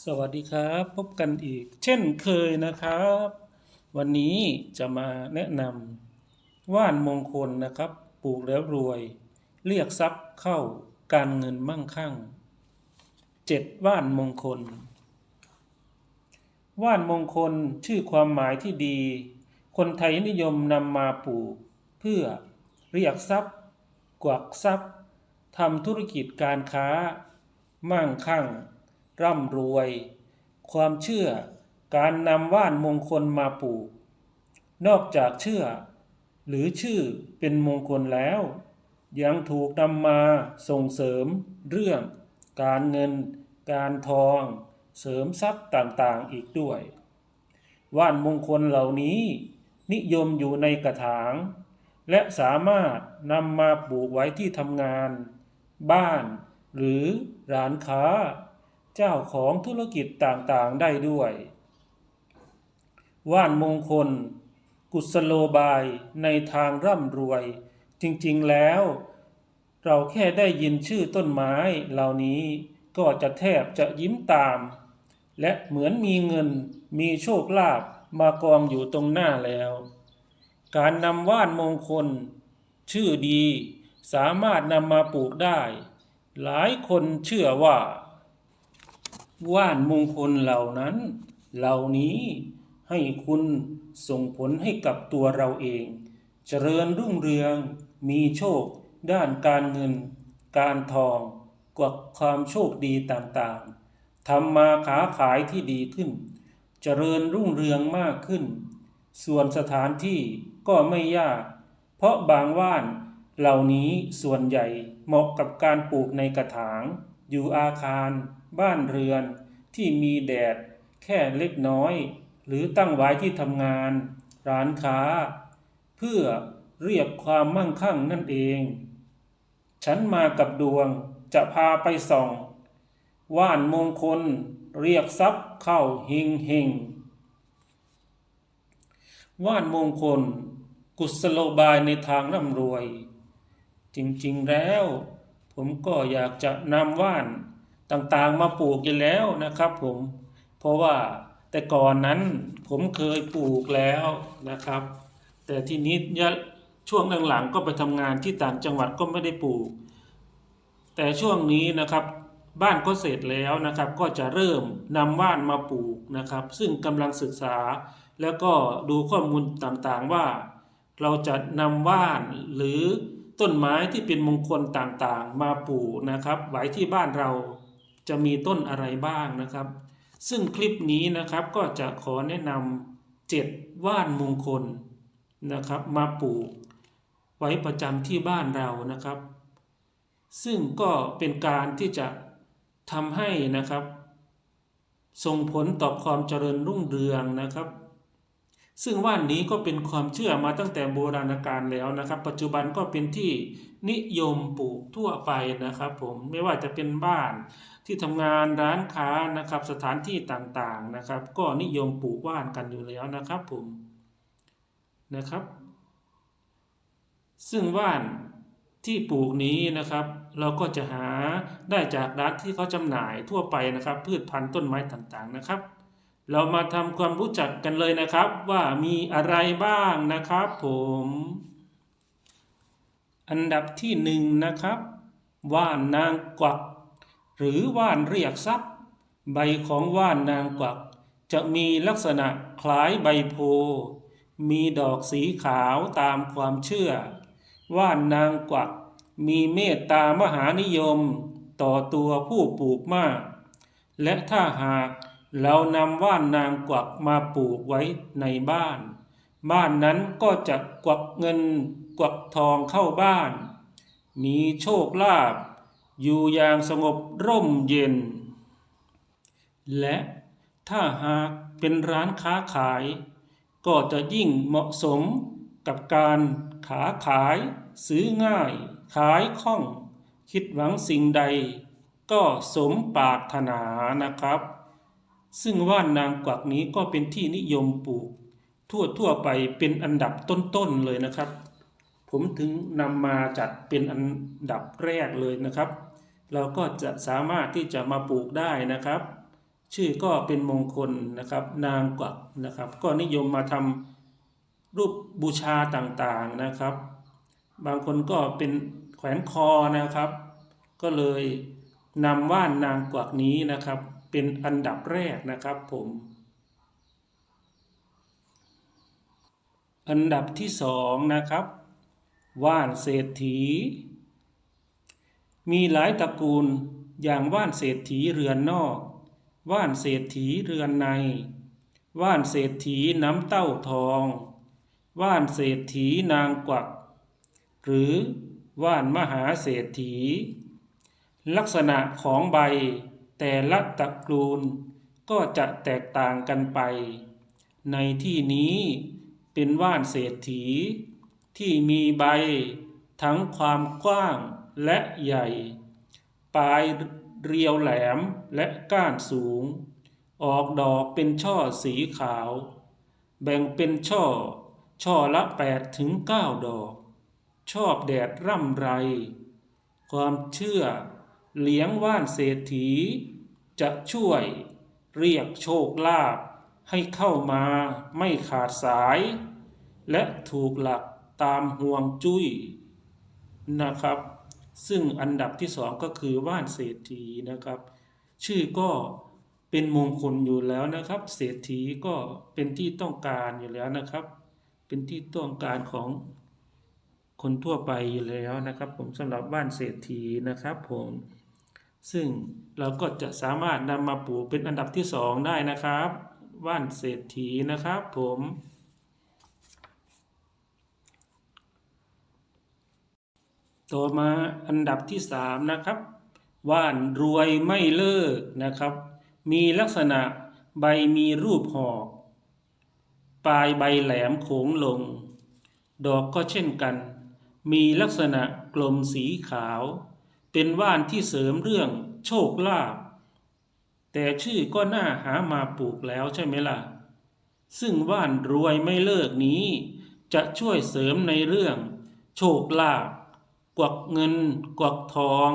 สวัสดีครับ พบกันอีก เช่นเคยนะครับ วันนี้จะมาแนะนำว่านมงคลนะครับ ปลูกแล้วรวย เรียกทรัพย์เข้าการเงินมั่งคั่งเจ็ดว่านมงคล ว่านมงคลชื่อความหมายที่ดี คนไทยนิยมนำมาปลูก เพื่อเรียกทรัพย์ กวักทรัพย์ทำธุรกิจการค้า มั่งคั่ง ร่ำรวย ความเชื่อการนำว่านมงคลมาปลูก นอกจากเชื่อ หรือชื่อเป็นมงคลแล้ว ยังถูกนำมาส่งเสริมเรื่อง การเงิน การทอง เสริมทรัพย์ต่างๆอีกด้วย ว่านมงคลเหล่านี้ นิยมอยู่ในกระถาง และสามารถนำมาปลูกไว้ที่ทำงาน บ้าน หรือร้านค้า เจ้าของธุรกิจต่างๆได้ด้วย ว่านมงคล กุศโลบายในทางร่ำรวย จริงๆแล้ว เราแค่ได้ยินชื่อต้นไม้เหล่านี้ก็จะแทบจะยิ้มตาม และเหมือนมีเงินมีโชคลาภมากองอยู่ตรงหน้าแล้ว การนำว่านมงคล ชื่อดีสามารถนำมาปลูกได้ หลายคนเชื่อว่า ว่านมงคลเหล่านั้น เหล่านี้ให้คุณส่งผลให้กับตัวเราเอง เจริญรุ่งเรือง มีโชค ด้านการเงิน การทองกว่าความโชคดีต่างๆทำมาค้าขายที่ดีขึ้น เจริญรุ่งเรืองมากขึ้น ส่วนสถานที่ก็ไม่ยาก เพราะบางว่านเหล่านี้ส่วนใหญ่เหมาะกับการปลูกในกระถาง อยู่อาคาร บ้านเรือนที่มีแดดแค่เล็กน้อย หรือตั้งไว้ที่ทำงาน ร้านค้า เพื่อเรียกความมั่งคั่งนั่นเอง ฉันมากับดวงจะพาไปส่อง ว่านมงคลเรียกทรัพย์เข้าเฮงเฮงว่านมงคล กุศโลบายในทางร่ำรวย จริงๆแล้ว ผมก็อยากจะนำว่าน ต่างๆมาปลูกอยู่แล้วนะครับ ผมเพราะว่าแต่ก่อนนั้นผมเคยปลูกแล้วนะครับ แต่ทีนี้ช่วงหลังๆก็ไปทำงานที่ต่างจังหวัดก็ไม่ได้ปลูก แต่ช่วงนี้นะครับบ้านก็เสร็จแล้วนะครับ ก็จะเริ่มนำว่านมาปลูกนะครับ ซึ่งกำลังศึกษาแล้วก็ดูข้อมูลต่างๆว่า เราจะนำว่านหรือต้นไม้ที่เป็นมงคลต่างๆ มาปลูกนะครับ ไว้ที่บ้านเรา จะมีต้นอะไรบ้างนะครับ ซึ่งคลิปนี้นะครับก็จะขอแนะนำเจ็ดว่านมงคลนะครับ มาปลูกไว้ประจำที่บ้านเรานะครับ ซึ่งก็เป็นการที่จะทำให้นะครับ ส่งผลต่อความเจริญรุ่งเรืองนะครับ ซึ่งว่านนี้ก็เป็นความเชื่อมาตั้งแต่โบราณกาลแล้วนะครับ ปัจจุบันก็เป็นที่นิยมปลูกทั่วไปนะครับ ผมไม่ว่าจะเป็นบ้าน ที่ทำงานร้านค้านะครับ สถานที่ต่างๆนะครับ ก็นิยมปลูกว่านกันอยู่แล้วนะครับผมนะครับ ซึ่งว่านที่ปลูกนี้นะครับ เราก็จะหาได้จากร้านที่เขาจำหน่ายทั่วไปนะครับ พืชพันธุ์ต้นไม้ต่างๆนะครับ เรามาทำความรู้จักกันเลยนะครับ ว่ามีอะไรบ้างนะครับ ผม อันดับที่หนึ่งนะครับว่านนางกวัก หรือว่านเรียกทรัพย์ ใบของว่านนางกวัก จะมีลักษณะคล้ายใบโพ มีดอกสีขาวตามความเชื่อ ว่านนางกวัก มีเมตตามหานิยม ต่อตัวผู้ปลูกมาก และถ้าหากเรานำว่านนางกวักมาปลูกไว้ในบ้าน บ้านนั้นก็จะกวักเงินกวักทองเข้าบ้าน มีโชคลาภ อยู่อย่างสงบร่มเย็น และถ้าหากเป็นร้านค้าขาย ก็จะยิ่งเหมาะสมกับการขาขายซื้อง่าย ขายคล่อง คิดหวังสิ่งใด ก็สมปรารถนานะครับ ซึ่งว่านนางกวักนี้ก็เป็นที่นิยมปลูก ทั่วทั่วไปเป็นอันดับต้นๆเลยนะครับ ผมถึงนำมาจัดเป็นอันดับแรกเลยนะครับ เราก็จะสามารถที่จะมาปลูกได้นะครับ ชื่อก็เป็นมงคลนะครับ นางกวักนะครับ ก็นิยมมาทำรูปบูชาต่างๆนะครับ บางคนก็เป็นแขวนคอนะครับ ก็เลยนำว่านนางกวักนี้นะครับ เป็นอันดับแรกนะครับผมอันดับที่สองนะครับ ว่านเศรษฐี มีหลายตระกูลอย่างว่านเศรษฐีเรือนนอก ว่านเศรษฐีเรือนใน ว่านเศรษฐีน้ำเต้าทอง ว่านเศรษฐีนางกวัก หรือว่านมหาเศรษฐี ลักษณะของใบแต่ละตระกูลก็จะแตกต่างกันไป ในที่นี้เป็นว่านเศรษฐี ที่มีใบทั้งความกว้างและใหญ่ ปลายเรียวแหลมและก้านสูง ออกดอกเป็นช่อสีขาว แบ่งเป็นช่อ ช่อละ8ถึง9ดอก ชอบแดดร่ำไร ความเชื่อเลี้ยงว่านเศรษฐี จะช่วยเรียกโชคลาภให้เข้ามาไม่ขาดสาย และถูกหลัก ตามห่วงจุ้ยนะครับ ซึ่งอันดับที่สองก็คือว่านเศรษฐีนะครับ ชื่อก็เป็นมงคลอยู่แล้วนะครับ เศรษฐีก็เป็นที่ต้องการอยู่แล้วนะครับ เป็นที่ต้องการของคนทั่วไปอยู่แล้วนะครับ ผมสำหรับบ้านเศรษฐีนะครับ ผม ซึ่งเราก็จะสามารถนำมาปลูกเป็นอันดับที่สองได้นะครับว่านเศรษฐีนะครับ ผม ต่อมาอันดับที่สามนะครับ ว่านรวยไม่เลิกนะครับ มีลักษณะใบมีรูปหอกปลายใบแหลมโค้งลง ดอกก็เช่นกัน มีลักษณะกลมสีขาว เป็นว่านที่เสริมเรื่องโชคลาภแต่ชื่อก็น่าหามาปลูกแล้วใช่ไหมล่ะ ซึ่งว่านรวยไม่เลิกนี้ จะช่วยเสริมในเรื่องโชคลาภ กวักเงิน กวักทอง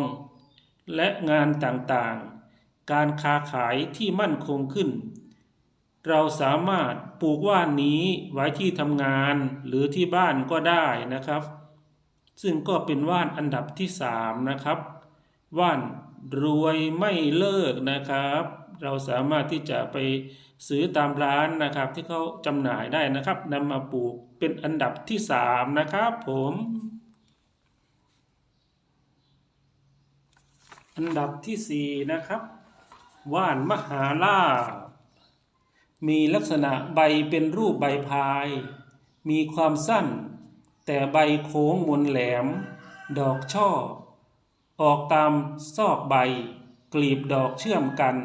และงานต่างๆ การค้าขายที่มั่นคงขึ้น เราสามารถปลูกว่านนี้ไว้ที่ทำงานหรือที่บ้านก็ได้นะครับ ซึ่งก็เป็นว่านอันดับที่สามนะครับ ว่านรวยไม่เลิกนะครับ เราสามารถที่จะไปซื้อตามร้านนะครับ ที่เขาจำหน่ายได้นะครับนำมาปลูกเป็นอันดับที่สามนะครับผม อันดับที่สี่นะครับ ว่านมหาลาภมีลักษณะใบเป็นรูปใบพาย มีความสั้น แต่ใบโค้งมนแหลม ดอกช่อ ออกตามซอกใบ กลีบดอกเชื่อมกัน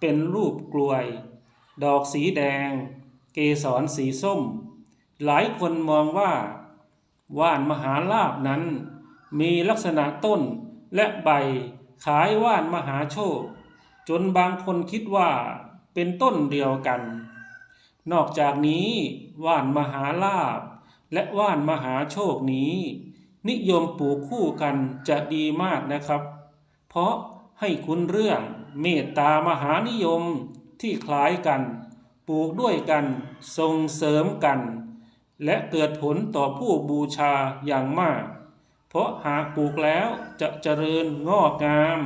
เป็นรูปกลวย ดอกสีแดง เกสรสีส้ม หลายคนมองว่า ว่านมหาลาบนั้น มีลักษณะต้นและใบ ขายว่านมหาโชค จนบางคนคิดว่าเป็นต้นเดียวกัน นอกจากนี้ว่านมหาลาบ และว่านมหาโชคนี้ นิยมปลูกคู่กันจะดีมากนะครับ เพราะให้คุณเรื่องเมตตามหานิยมที่คล้ายกัน ปลูกด้วยกันส่งเสริมกัน และเกิดผลต่อผู้บูชาอย่างมาก เพราะหากปลูกแล้วจะเจริญงอกงาม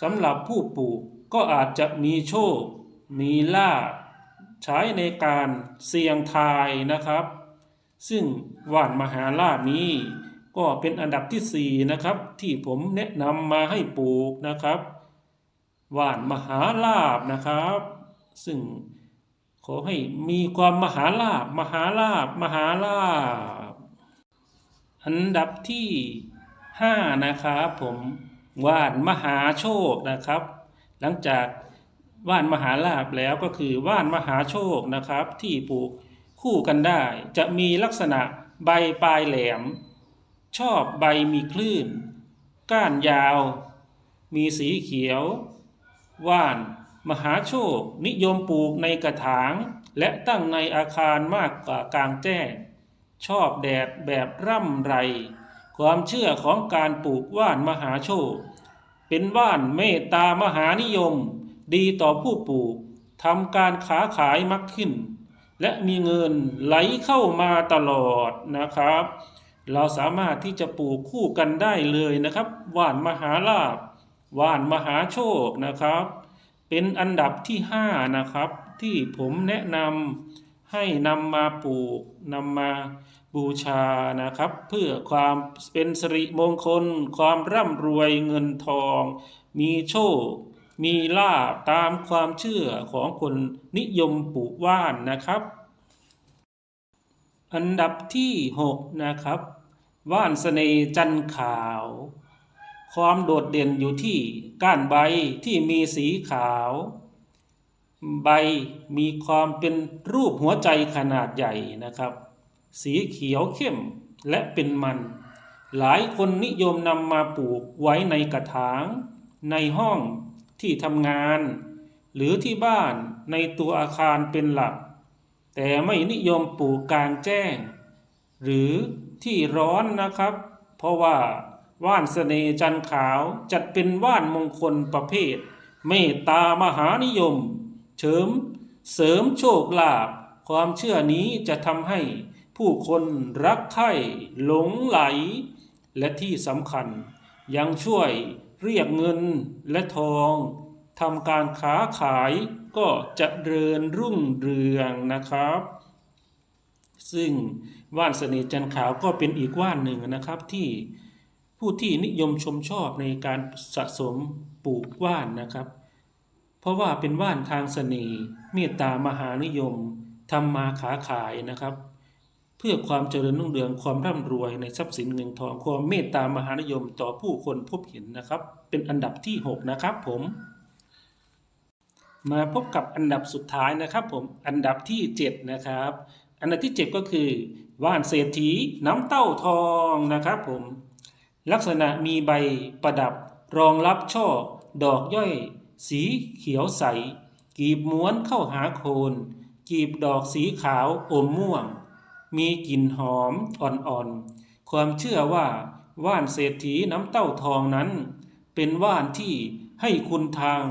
สำหรับผู้ปลูกก็อาจจะมีโชค มีลาภใช้ในการเสี่ยงทายนะครับ ซึ่งว่านมหาลาภนี้ก็เป็นอันดับที่สี่นะครับ ที่ผมแนะนำมาให้ปลูกนะครับว่านมหาลาภนะครับ ซึ่งขอให้มีความมหาลาภมหาลาภมหาลาภ อันดับที่ห้านะครับผมว่านมหาโชคนะครับ หลังจากว่านมหาลาภแล้วก็คือว่านมหาโชคนะครับ ที่ปลูกคู่กันได้ จะมีลักษณะใบปลายแหลม ชอบใบมีคลื่น ก้านยาว มีสีเขียว ว่านมหาโชคนิยมปลูกในกระถาง และตั้งในอาคารมากกว่ากลางแจ้ง ชอบแดดแบบร่ำไร ความเชื่อของการปลูกว่านมหาโชคเป็นว่านเมตตามหานิยม ดีต่อผู้ปลูกทำการค้าขายมักขึ้น และมีเงินไหลเข้ามาตลอดนะครับ เราสามารถที่จะปลูกคู่กันได้เลยนะครับว่านมหาลาภว่านมหาโชคนะครับ เป็นอันดับที่ห้านะครับ ที่ผมแนะนำ ให้นำมาปลูกนำมาบูชานะครับ เพื่อความเป็นสิริมงคล ความร่ำรวยเงินทอง มีโชค มีลาภตามความเชื่อของคนนิยมปลูกว่านนะครับ อันดับที่ 6 นะครับ ว่านสเสน่จันขาว ความโดดเด่นอยู่ที่ก้านใบที่มีสีขาว ใบมีความเป็นรูปหัวใจขนาดใหญ่นะครับ สีเขียวเข้มและเป็นมัน หลายคนนิยมนำมาปลูกไว้ในกระถาง ในห้องที่ทำงาน หรือที่บ้านในตัวอาคารเป็นหลัก แต่ไม่นิยมปลูกกลางแจ้ง หรือที่ร้อนนะครับ เพราะว่าว่านเสน่ห์จันขาวจัดเป็นว่านมงคลประเภท เมตตามหานิยม เฉิมเสริมโชคลาภความเชื่อนี้จะทำให้ผู้คนรักใคร่หลงไหล และที่สำคัญ ยังช่วยเรียกเงินและทองทำการค้าขายก็จะเริญรุ่งเรืองนะครับ ซึ่งว่านเสน่ห์จันขาวก็เป็นอีกว่านหนึ่งนะครับที่ผู้ที่นิยมชมชอบในการสะสมปลูกว่านนะครับ เพราะว่าเป็นว่านทางเสน่ห์เมตตามหานิยมทำมาค้าขายนะครับ เพื่อความเจริญรุ่งเรืองความร่ำรวยในทรัพย์สินเงินทองความเมตตามหานิยมต่อผู้คนพบเห็นนะครับ เป็นอันดับที่ 6 นะครับผม มาพบกับอันดับสุดท้ายนะครับ ผมอันดับที่ 7 นะครับ อันดับที่ 7 ก็คือว่านเศรษฐีน้ำเต้าทองนะครับผมลักษณะมีใบประดับรองรับช่อดอกย่อย สีเขียวใส กีบม้วนเข้าหาโคน กีบดอกสีขาวอมม่วง มีกลิ่นหอมอ่อนๆ ความเชื่อว่าว่านเศรษฐีน้ำเต้าทองนั้น เป็นว่านที่ให้คุณทาง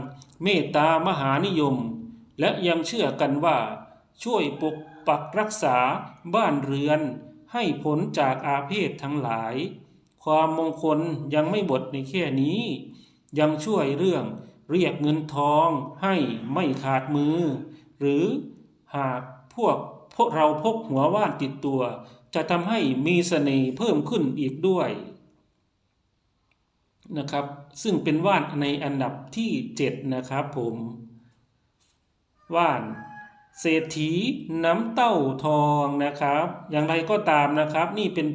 เมตตามหานิยม และยังเชื่อกันว่า ช่วยปกปักรักษาบ้านเรือน ให้ผลจากอาเพศทั้งหลาย ความมงคลยังไม่หมดในแค่นี้ ยังช่วยเรื่อง เรียกเงินทองให้ไม่ขาดมือ หรือหากพวกพวกเราพกหัวว่านติดตัว จะทำให้มีเสน่ห์เพิ่มขึ้นอีกด้วยนะครับ ซึ่งเป็นว่านในอันดับที่ 7 นะครับผมว่านเศรษฐีน้ำเต้าทองนะครับ อย่างไรก็ตามนะครับ นี่เป็น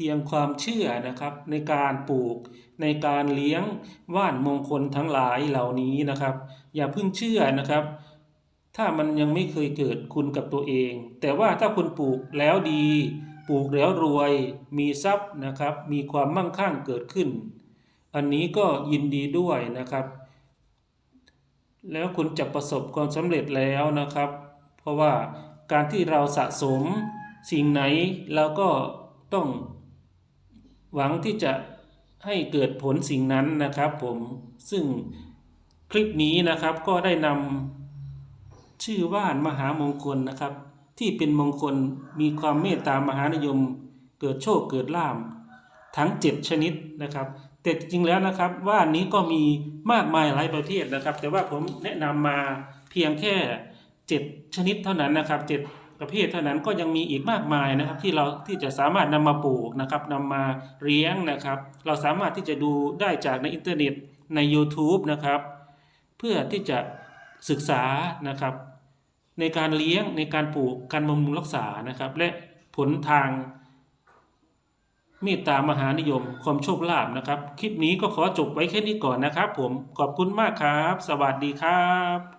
เพียงความเชื่อนะครับในการปลูกในการเลี้ยงว่านมงคลทั้งหลายเหล่านี้นะครับ อย่าเพิ่งเชื่อนะครับ ถ้ามันยังไม่เคยเกิดคุณกับตัวเอง แต่ว่าถ้าคุณปลูกแล้วดี ปลูกแล้วรวย มีทรัพย์นะครับ มีความมั่งคั่งเกิดขึ้น อันนี้ก็ยินดีด้วยนะครับ แล้วคุณจะประสบความสำเร็จแล้วนะครับ เพราะว่าการที่เราสะสมสิ่งไหนเราก็ต้อง หวังที่จะให้เกิดผลสิ่งนั้นนะครับผมซึ่งคลิปนี้นะครับก็ได้นำชื่อว่านมหามงคลนะครับ ที่เป็นมงคลมีความเมตตามหานิยม เกิดโชคเกิดลาภทั้ง 7 ชนิดนะครับ แต่จริงๆแล้วนะครับว่านนี้ก็มีมากมายหลายประเภทนะครับ แต่ว่าผมแนะนำมาเพียงแค่ 7 ชนิดเท่านั้นนะครับ 7 ประเภทเท่านั้นก็ยังมีอีกมากมายนะครับที่เราที่จะสามารถนำมาปลูกนะครับนำมาเลี้ยงนะครับ เราสามารถที่จะดูได้จากในอินเทอร์เน็ตใน YouTube นะครับ เพื่อที่จะศึกษานะครับ ในการเลี้ยงในการปลูกการบำรุงรักษานะครับ และผลทางเมตตามหานิยม ความโชคลาภนะครับ คลิปนี้ก็ขอจบไว้แค่นี้ก่อนนะครับ ผมขอบคุณมากครับ สวัสดีครับ